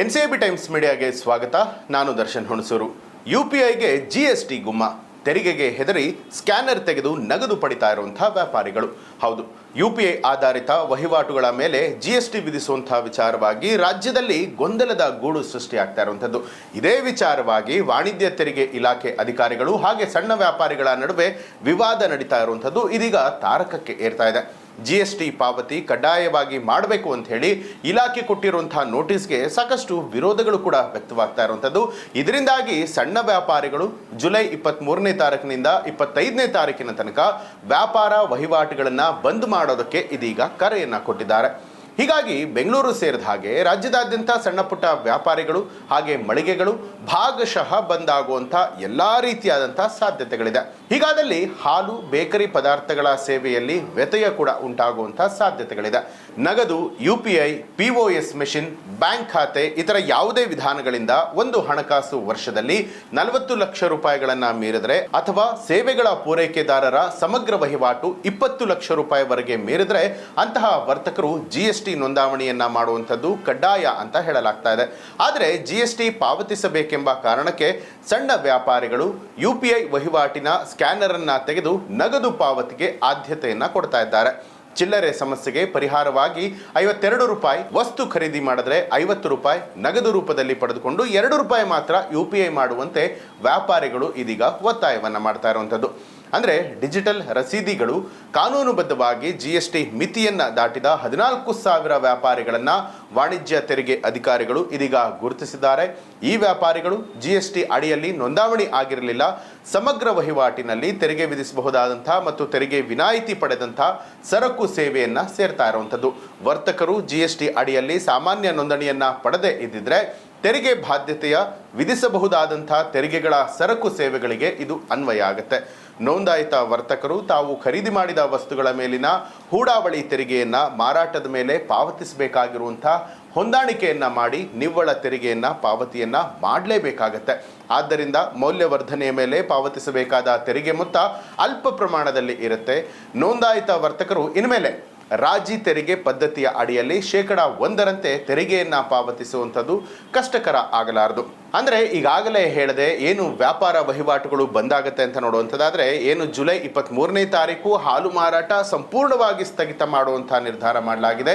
N C B Times ಮೀಡಿಯಾಗೆ ಸ್ವಾಗತ. ನಾನು ದರ್ಶನ್ ಹುಣಸೂರು. ಯು ಪಿ ಐಗೆ ಜಿ ಎಸ್ ಟಿ ಗುಮ್ಮ. ತೆರಿಗೆಗೆ ಹೆದರಿ ಸ್ಕ್ಯಾನರ್ ತೆಗೆದು ನಗದು ಪಡಿತಾ ಇರುವಂತಹ ವ್ಯಾಪಾರಿಗಳು. ಹೌದು, ಯು ಪಿ ಐ ಆಧಾರಿತ ವಹಿವಾಟುಗಳ ಮೇಲೆ ಜಿ ಎಸ್ ಟಿ ವಿಧಿಸುವಂತಹ ವಿಚಾರವಾಗಿ ರಾಜ್ಯದಲ್ಲಿ ಗೊಂದಲದ ಗೂಡು ಸೃಷ್ಟಿಯಾಗ್ತಾ ಇರುವಂಥದ್ದು. ಇದೇ ವಿಚಾರವಾಗಿ ವಾಣಿಜ್ಯ ತೆರಿಗೆ ಇಲಾಖೆ ಅಧಿಕಾರಿಗಳು ಹಾಗೆ ಸಣ್ಣ ವ್ಯಾಪಾರಿಗಳ ನಡುವೆ ವಿವಾದ ನಡೀತಾ ಇರುವಂಥದ್ದು ಇದೀಗ ತಾರಕಕ್ಕೆ ಏರ್ತಾ ಇದೆ. ಜಿ ಎಸ್ ಟಿ ಪಾವತಿ ಕಡ್ಡಾಯವಾಗಿ ಮಾಡಬೇಕು ಅಂತ ಹೇಳಿ ಇಲಾಖೆ ಕೊಟ್ಟಿರುವಂತಹ ನೋಟಿಸ್ಗೆ ಸಾಕಷ್ಟು ವಿರೋಧಗಳು ಕೂಡ ವ್ಯಕ್ತವಾಗ್ತಾ ಇರುವಂಥದ್ದು. ಇದರಿಂದಾಗಿ ಸಣ್ಣ ವ್ಯಾಪಾರಿಗಳು ಜುಲೈ ಇಪ್ಪತ್ತ್ ಮೂರನೇ ತಾರೀಕಿನಿಂದ ಇಪ್ಪತ್ತೈದನೇ ತಾರೀಕಿನ ತನಕ ವ್ಯಾಪಾರ ವಹಿವಾಟುಗಳನ್ನು ಬಂದ್ ಮಾಡೋದಕ್ಕೆ ಇದೀಗ ಕರೆಯನ್ನು ಕೊಟ್ಟಿದ್ದಾರೆ. ಹೀಗಾಗಿ ಬೆಂಗಳೂರು ಸೇರಿದ ಹಾಗೆ ರಾಜ್ಯದಾದ್ಯಂತ ಸಣ್ಣ ಪುಟ್ಟ ವ್ಯಾಪಾರಿಗಳು ಹಾಗೆ ಮಳಿಗೆಗಳು ಭಾಗಶಃ ಬಂದಾಗುವಂಥ ಎಲ್ಲ ರೀತಿಯಾದಂಥ ಸಾಧ್ಯತೆಗಳಿದೆ. ಹೀಗಾದಲ್ಲಿ ಹಾಲು, ಬೇಕರಿ ಪದಾರ್ಥಗಳ ಸೇವೆಯಲ್ಲಿ ವ್ಯತ್ಯಯ ಕೂಡ ಉಂಟಾಗುವಂತಹ ಸಾಧ್ಯತೆಗಳಿದೆ. ನಗದು, U P I, P O S machine, bank ಖಾತೆ, ಇತರ ಯಾವುದೇ ವಿಧಾನಗಳಿಂದ ಒಂದು ಹಣಕಾಸು ವರ್ಷದಲ್ಲಿ ನಲವತ್ತು ಲಕ್ಷ ರೂಪಾಯಿಗಳನ್ನ ಮೀರಿದ್ರೆ ಅಥವಾ ಸೇವೆಗಳ ಪೂರೈಕೆದಾರರ ಸಮಗ್ರ ವಹಿವಾಟು ಇಪ್ಪತ್ತು ಲಕ್ಷ ರೂಪಾಯಿವರೆಗೆ ಮೀರಿದ್ರೆ ಅಂತಹ ವರ್ತಕರು ಜಿ ಎಸ್ ಟಿ ನೋಂದಾವಣಿಯನ್ನ ಮಾಡುವಂಥದ್ದು ಕಡ್ಡಾಯ ಅಂತ ಹೇಳಲಾಗ್ತಾ ಇದೆ. ಆದರೆ ಜಿ ಎಸ್ ಟಿ ಪಾವತಿಸಬೇಕೆಂಬ ಕಾರಣಕ್ಕೆ ಸಣ್ಣ ವ್ಯಾಪಾರಿಗಳು ಯು ಪಿ ಐ ವಹಿವಾಟಿನ ಸ್ಕ್ಯಾನರ್ ಅನ್ನ ತೆಗೆದು ನಗದು ಪಾವತಿಗೆ ಆದ್ಯತೆಯನ್ನು ಕೊಡ್ತಾ ಇದ್ದಾರೆ. ಚಿಲ್ಲರೆ ಸಮಸ್ಯೆಗೆ ಪರಿಹಾರವಾಗಿ ಐವತ್ತೆರಡು ರೂಪಾಯಿ ವಸ್ತು ಖರೀದಿ ಮಾಡಿದ್ರೆ ಐವತ್ತು ರೂಪಾಯಿ ನಗದು ರೂಪದಲ್ಲಿ ಪಡೆದುಕೊಂಡು ಎರಡು ರೂಪಾಯಿ ಮಾತ್ರ ಯು ಪಿ ಐ ಮಾಡುವಂತೆ ವ್ಯಾಪಾರಿಗಳು ಇದೀಗ ಒತ್ತಾಯವನ್ನ ಮಾಡ್ತಾ ಇರುವಂಥದ್ದು. ಅಂದರೆ ಡಿಜಿಟಲ್ ರಸೀದಿಗಳು ಕಾನೂನುಬದ್ಧವಾಗಿ ಜಿ ಎಸ್ ಟಿ ಮಿತಿಯನ್ನು ದಾಟಿದ ಹದಿನಾಲ್ಕು ಸಾವಿರ ವ್ಯಾಪಾರಿಗಳನ್ನು ವಾಣಿಜ್ಯ ತೆರಿಗೆ ಅಧಿಕಾರಿಗಳು ಇದೀಗ ಗುರುತಿಸಿದ್ದಾರೆ. ಈ ವ್ಯಾಪಾರಿಗಳು ಜಿ ಎಸ್ ಟಿ ಅಡಿಯಲ್ಲಿ ನೋಂದಾವಣಿ ಆಗಿರಲಿಲ್ಲ. ಸಮಗ್ರ ವಹಿವಾಟಿನಲ್ಲಿ ತೆರಿಗೆ ವಿಧಿಸಬಹುದಾದಂಥ ಮತ್ತು ತೆರಿಗೆ ವಿನಾಯಿತಿ ಪಡೆದಂಥ ಸರಕು ಸೇವೆಯನ್ನು ಸೇರ್ತಾ ಇರುವಂಥದ್ದು. ವರ್ತಕರು ಜಿ ಎಸ್ ಟಿ ಅಡಿಯಲ್ಲಿ ಸಾಮಾನ್ಯ ನೋಂದಣಿಯನ್ನು ಪಡೆದೇ ಇದ್ದಿದ್ರೆ ತೆರಿಗೆ ಬಾಧ್ಯತೆಯ ವಿಧಿಸಬಹುದಾದಂತಹ ತೆರಿಗೆಗಳ ಸರಕು ಸೇವೆಗಳಿಗೆ ಇದು ಅನ್ವಯ ಆಗುತ್ತೆ. ನೋಂದಾಯಿತ ವರ್ತಕರು ತಾವು ಖರೀದಿ ಮಾಡಿದ ವಸ್ತುಗಳ ಮೇಲಿನ ಹೂಡಾವಳಿ ತೆರಿಗೆಯನ್ನು ಮಾರಾಟದ ಮೇಲೆ ಪಾವತಿಸಬೇಕಾಗಿರುವಂಥ ಹೊಂದಾಣಿಕೆಯನ್ನು ಮಾಡಿ ನಿವ್ವಳ ತೆರಿಗೆಯನ್ನು ಪಾವತಿಯನ್ನು ಮಾಡಲೇಬೇಕಾಗತ್ತೆ. ಆದ್ದರಿಂದ ಮೌಲ್ಯವರ್ಧನೆಯ ಮೇಲೆ ಪಾವತಿಸಬೇಕಾದ ತೆರಿಗೆ ಮೊತ್ತ ಅಲ್ಪ ಪ್ರಮಾಣದಲ್ಲಿ ಇರುತ್ತೆ. ನೋಂದಾಯಿತ ವರ್ತಕರು ಇನ್ಮೇಲೆ ರಾಜಿ ತೆರಿಗೆ ಪದ್ಧತಿಯ ಅಡಿಯಲ್ಲಿ ಶೇಕಡ ಒಂದರಂತೆ ತೆರಿಗೆಯನ್ನು ಪಾವತಿಸುವಂಥದ್ದು ಕಷ್ಟಕರ ಆಗಲಾರದು. ಅಂದರೆ ಈಗಾಗಲೇ ಹೇಳದೆ ಏನು ವ್ಯಾಪಾರ ವಹಿವಾಟುಗಳು ಬಂದಾಗತ್ತೆ ಅಂತ ನೋಡುವಂಥದ್ದಾದರೆ ಏನು ಜುಲೈ ಇಪ್ಪತ್ತ್ ಮೂರನೇ ತಾರೀಕು ಹಾಲು ಮಾರಾಟ ಸಂಪೂರ್ಣವಾಗಿ ಸ್ಥಗಿತ ಮಾಡುವಂಥ ನಿರ್ಧಾರ ಮಾಡಲಾಗಿದೆ.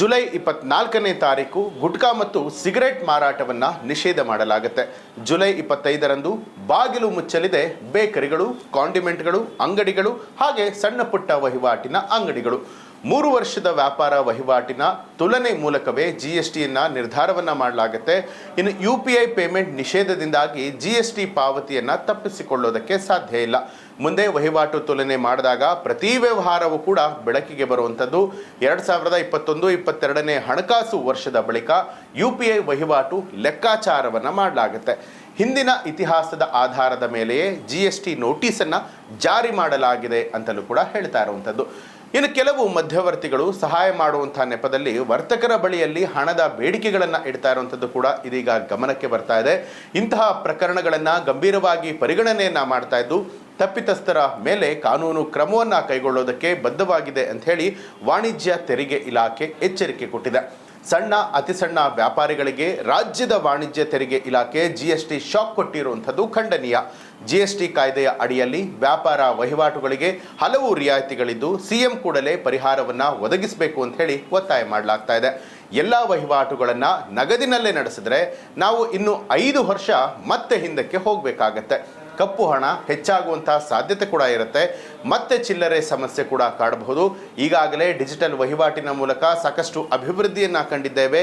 ಜುಲೈ ಇಪ್ಪತ್ನಾಲ್ಕನೇ ತಾರೀಕು ಗುಟ್ಕಾ ಮತ್ತು ಸಿಗರೆಟ್ ಮಾರಾಟವನ್ನ ನಿಷೇಧ ಮಾಡಲಾಗುತ್ತೆ. ಜುಲೈ ಇಪ್ಪತ್ತೈದರಂದು ಬಾಗಿಲು ಮುಚ್ಚಲಿದೆ ಬೇಕರಿಗಳು, ಕಾಂಡಿಮೆಂಟ್ಗಳು, ಅಂಗಡಿಗಳು, ಹಾಗೆ ಸಣ್ಣ ಪುಟ್ಟ ವಹಿವಾಟಿನ ಅಂಗಡಿಗಳು. ಮೂರು ವರ್ಷದ ವ್ಯಾಪಾರ ವಹಿವಾಟಿನ ತುಲನೆ ಮೂಲಕವೇ ಜಿ ಎಸ್ ಟಿಯನ್ನು ನಿರ್ಧಾರವನ್ನ ಮಾಡಲಾಗುತ್ತೆ. ಇನ್ನು ಯು ಪಿ ಐ ಪೇಮೆಂಟ್ ನಿಷೇಧದಿಂದಾಗಿ ಜಿ ಎಸ್ ಟಿ ಪಾವತಿಯನ್ನ ತಪ್ಪಿಸಿಕೊಳ್ಳೋದಕ್ಕೆ ಸಾಧ್ಯ ಇಲ್ಲ. ಮುಂದೆ ವಹಿವಾಟು ತುಲನೆ ಮಾಡಿದಾಗ ಪ್ರತಿ ವ್ಯವಹಾರವೂ ಕೂಡ ಬೆಳಕಿಗೆ ಬರುವಂಥದ್ದು. ಎರಡು ಸಾವಿರದ ಇಪ್ಪತ್ತೊಂದು, ಇಪ್ಪತ್ತೆರಡನೇ ಹಣಕಾಸು ವರ್ಷದ ಬಳಿಕ ಯು ಪಿ ಐ ವಹಿವಾಟು ಲೆಕ್ಕಾಚಾರವನ್ನು ಮಾಡಲಾಗುತ್ತೆ. ಹಿಂದಿನ ಇತಿಹಾಸದ ಆಧಾರದ ಮೇಲೆಯೇ ಜಿ ಎಸ್ ಟಿ ನೋಟಿಸನ್ನು ಜಾರಿ ಮಾಡಲಾಗಿದೆ ಅಂತಲೂ ಕೂಡ ಹೇಳ್ತಾ ಇರುವಂಥದ್ದು. ಇನ್ನು ಕೆಲವು ಮಧ್ಯವರ್ತಿಗಳು ಸಹಾಯ ಮಾಡುವಂತಹ ನೆಪದಲ್ಲಿ ವರ್ತಕರ ಬಳಿಯಲ್ಲಿ ಹಣದ ಬೇಡಿಕೆಗಳನ್ನು ಇಡ್ತಾ ಇರುವಂಥದ್ದು ಕೂಡ ಇದೀಗ ಗಮನಕ್ಕೆ ಬರ್ತಾ ಇದೆ. ಇಂತಹ ಪ್ರಕರಣಗಳನ್ನು ಗಂಭೀರವಾಗಿ ಪರಿಗಣನೆಯನ್ನು ಮಾಡ್ತಾ ಇದ್ದು, ತಪ್ಪಿತಸ್ಥರ ಮೇಲೆ ಕಾನೂನು ಕ್ರಮವನ್ನು ಕೈಗೊಳ್ಳೋದಕ್ಕೆ ಬದ್ಧವಾಗಿದೆ ಅಂತ ಹೇಳಿ ವಾಣಿಜ್ಯ ತೆರಿಗೆ ಇಲಾಖೆ ಎಚ್ಚರಿಕೆ ಕೊಟ್ಟಿದೆ. ಸಣ್ಣ, ಅತಿ ಸಣ್ಣ ವ್ಯಾಪಾರಿಗಳಿಗೆ ರಾಜ್ಯದ ವಾಣಿಜ್ಯ ತೆರಿಗೆ ಇಲಾಖೆ ಜಿ ಎಸ್ ಟಿ ಶಾಕ್ ಕೊಟ್ಟಿರುವಂಥದ್ದು ಖಂಡನೀಯ. ಜಿ ಎಸ್ ಟಿ ಕಾಯ್ದೆಯ ಅಡಿಯಲ್ಲಿ ವ್ಯಾಪಾರ ವಹಿವಾಟುಗಳಿಗೆ ಹಲವು ರಿಯಾಯಿತಿಗಳಿದ್ದು ಸಿಎಂ ಕೂಡಲೇ ಪರಿಹಾರವನ್ನು ಒದಗಿಸಬೇಕು ಅಂತ ಹೇಳಿ ಒತ್ತಾಯ ಮಾಡಲಾಗ್ತಾ ಇದೆ. ಎಲ್ಲ ವಹಿವಾಟುಗಳನ್ನು ನಗದಿನಲ್ಲೇ ನಡೆಸಿದ್ರೆ ನಾವು ಇನ್ನು ಐದು ವರ್ಷ ಮತ್ತೆ ಹಿಂದಕ್ಕೆ ಹೋಗಬೇಕಾಗತ್ತೆ. ಕಪ್ಪು ಹಣ ಹೆಚ್ಚಾಗುವಂತಹ ಸಾಧ್ಯತೆ ಕೂಡ ಇರುತ್ತೆ. ಮತ್ತೆ ಚಿಲ್ಲರೆ ಸಮಸ್ಯೆ ಕೂಡ ಕಾಡಬಹುದು. ಈಗಾಗಲೇ ಡಿಜಿಟಲ್ ವಹಿವಾಟಿನ ಮೂಲಕ ಸಾಕಷ್ಟು ಅಭಿವೃದ್ಧಿಯನ್ನು ಕಂಡಿದ್ದೇವೆ.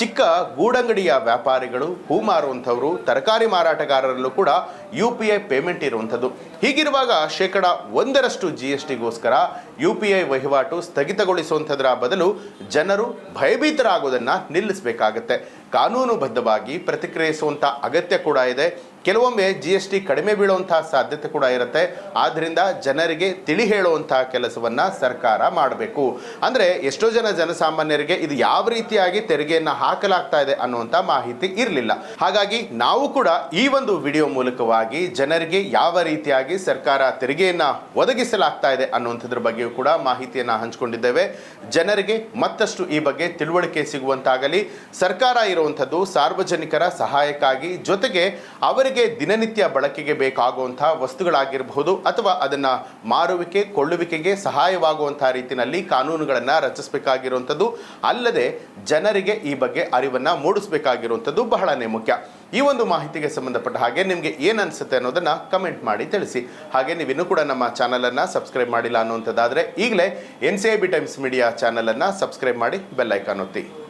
ಚಿಕ್ಕ ಗೂಡಂಗಡಿಯ ವ್ಯಾಪಾರಿಗಳು ಹೂ ಮಾರುವಂಥವರು, ತರಕಾರಿ ಮಾರಾಟಗಾರರಲ್ಲೂ ಕೂಡ ಯು ಪಿ ಐ ಪೇಮೆಂಟ್ ಇರುವಂಥದ್ದು. ಹೀಗಿರುವಾಗ ಶೇಕಡ ಒಂದರಷ್ಟು ಜಿ ಎಸ್ ಟಿಗೋಸ್ಕರ ಯು ಪಿ ಐ ವಹಿವಾಟು ಸ್ಥಗಿತಗೊಳಿಸುವಂಥದ್ರ ಬದಲು ಜನರು ಭಯಭೀತರಾಗೋದನ್ನು ನಿಲ್ಲಿಸಬೇಕಾಗತ್ತೆ. ಕಾನೂನುಬದ್ಧವಾಗಿ ಪ್ರತಿಕ್ರಿಯಿಸುವಂಥ ಅಗತ್ಯ ಕೂಡ ಇದೆ. ಕೆಲವೊಮ್ಮೆ ಜಿ ಎಸ್ ಟಿ ಕಡಿಮೆ ಬೀಳುವಂತಹ ಸಾಧ್ಯತೆ ಕೂಡ ಇರುತ್ತೆ. ಆದ್ದರಿಂದ ಜನರಿಗೆ ತಿಳಿ ಹೇಳುವಂತಹ ಕೆಲಸವನ್ನ ಸರ್ಕಾರ ಮಾಡಬೇಕು. ಅಂದ್ರೆ ಎಷ್ಟೋ ಜನ ಜನಸಾಮಾನ್ಯರಿಗೆ ಇದು ಯಾವ ರೀತಿಯಾಗಿ ತೆರಿಗೆಯನ್ನ ಹಾಕಲಾಗ್ತಾ ಇದೆ ಅನ್ನುವಂಥ ಮಾಹಿತಿ ಇರಲಿಲ್ಲ. ಹಾಗಾಗಿ ನಾವು ಕೂಡ ಈ ಒಂದು ವಿಡಿಯೋ ಮೂಲಕವಾಗಿ ಜನರಿಗೆ ಯಾವ ರೀತಿಯಾಗಿ ಸರ್ಕಾರ ತೆರಿಗೆಯನ್ನ ಒದಗಿಸಲಾಗ್ತಾ ಇದೆ ಅನ್ನುವಂಥದ್ರ ಬಗ್ಗೆಯೂ ಕೂಡ ಮಾಹಿತಿಯನ್ನ ಹಂಚಿಕೊಂಡಿದ್ದೇವೆ. ಜನರಿಗೆ ಮತ್ತಷ್ಟು ಈ ಬಗ್ಗೆ ತಿಳುವಳಿಕೆ ಸಿಗುವಂತಾಗಲಿ. ಸರ್ಕಾರ ಇರುವಂಥದ್ದು ಸಾರ್ವಜನಿಕರ ಸಹಾಯಕ್ಕಾಗಿ ಜೊತೆಗೆ ಅವರಿಗೆ ದಿನನಿತ್ಯ ಬಳಕೆಗೆ ಬೇಕಾಗುವಂತಹ ವಸ್ತುಗಳಾಗಿರಬಹುದು ಅಥವಾ ಅದನ್ನ ಮಾರುವಿಕೆ, ಕೊಳ್ಳುವಿಕೆಗೆ ಸಹಾಯವಾಗುವಂತಹ ರೀತಿಯಲ್ಲಿ ಕಾನೂನುಗಳನ್ನು ರಚಿಸಬೇಕಾಗಿರುವಂಥದ್ದು. ಅಲ್ಲದೆ ಜನರಿಗೆ ಈ ಬಗ್ಗೆ ಅರಿವನ್ನ ಮೂಡಿಸಬೇಕಾಗಿರುವಂಥದ್ದು ಬಹಳನೇ ಮುಖ್ಯ. ಈ ಒಂದು ಮಾಹಿತಿಗೆ ಸಂಬಂಧಪಟ್ಟ ಹಾಗೆ ನಿಮಗೆ ಏನನ್ಸುತ್ತೆ ಅನಿಸುತ್ತೆ ಅನ್ನೋದನ್ನ ಕಮೆಂಟ್ ಮಾಡಿ ತಿಳಿಸಿ. ಹಾಗೆ ನೀವು ಇನ್ನೂ ಕೂಡ ನಮ್ಮ ಚಾನಲನ್ನು ಸಬ್ಸ್ಕ್ರೈಬ್ ಮಾಡಿಲ್ಲ ಅನ್ನುವಂಥದ್ದಾದರೆ ಈಗಲೇ N C I B Times media ಚಾನಲನ್ನು ಸಬ್ಸ್ಕ್ರೈಬ್ ಮಾಡಿ ಬೆಲ್ಲೈಕಾನ್ ಒತ್ತಿ.